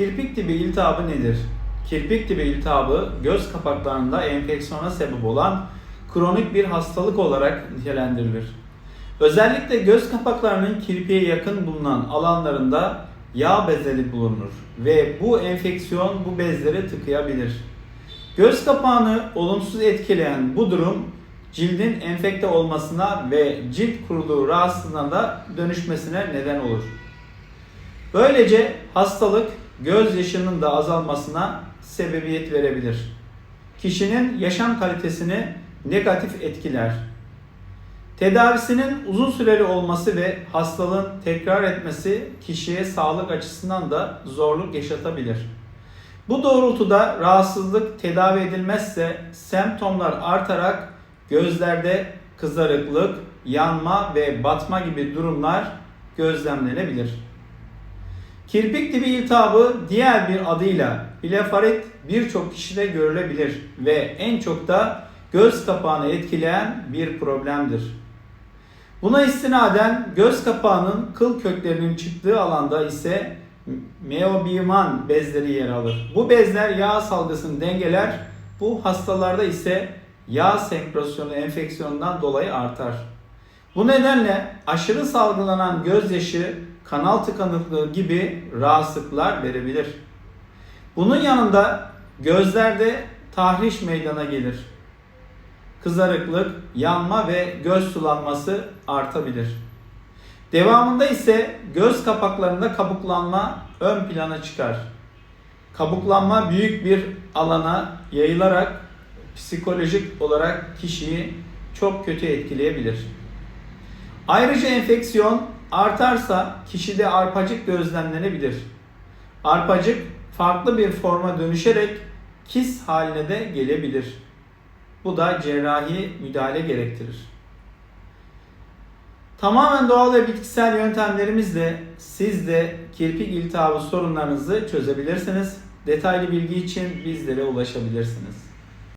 Kirpik dibi iltihabı nedir? Kirpik dibi iltihabı göz kapaklarında enfeksiyona sebep olan kronik bir hastalık olarak nitelendirilir. Özellikle göz kapaklarının kirpiğe yakın bulunan alanlarında yağ bezleri bulunur ve bu enfeksiyon bu bezleri tıkayabilir. Göz kapağını olumsuz etkileyen bu durum cildin enfekte olmasına ve cilt kuruluğu rahatsızlığına da dönüşmesine neden olur. Böylece hastalık gözyaşının da azalmasına sebebiyet verebilir. Kişinin yaşam kalitesini negatif etkiler. Tedavisinin uzun süreli olması ve hastalığın tekrar etmesi kişiye sağlık açısından da zorluk yaşatabilir. Bu doğrultuda rahatsızlık tedavi edilmezse semptomlar artarak gözlerde kızarıklık, yanma ve batma gibi durumlar gözlemlenebilir. Kirpik dibi iltihabı diğer bir adıyla blefarit birçok kişide görülebilir ve en çok da göz kapağını etkileyen bir problemdir. Buna istinaden göz kapağının kıl köklerinin çıktığı alanda ise meobiman bezleri yer alır. Bu bezler yağ salgısını dengeler. Bu hastalarda ise yağ senkrosyonu enfeksiyonundan dolayı artar. Bu nedenle aşırı salgılanan gözyaşı, kanal tıkanıklığı gibi rahatsızlıklar verebilir. Bunun yanında gözlerde tahriş meydana gelir. Kızarıklık, yanma ve göz sulanması artabilir. Devamında ise göz kapaklarında kabuklanma ön plana çıkar. Kabuklanma büyük bir alana yayılarak psikolojik olarak kişiyi çok kötü etkileyebilir. Ayrıca enfeksiyon artarsa kişide arpacık gözlemlenebilir. Arpacık farklı bir forma dönüşerek kis haline de gelebilir. Bu da cerrahi müdahale gerektirir. Tamamen doğal ve bitkisel yöntemlerimizle siz de kirpik iltihabı sorunlarınızı çözebilirsiniz. Detaylı bilgi için bizlere ulaşabilirsiniz.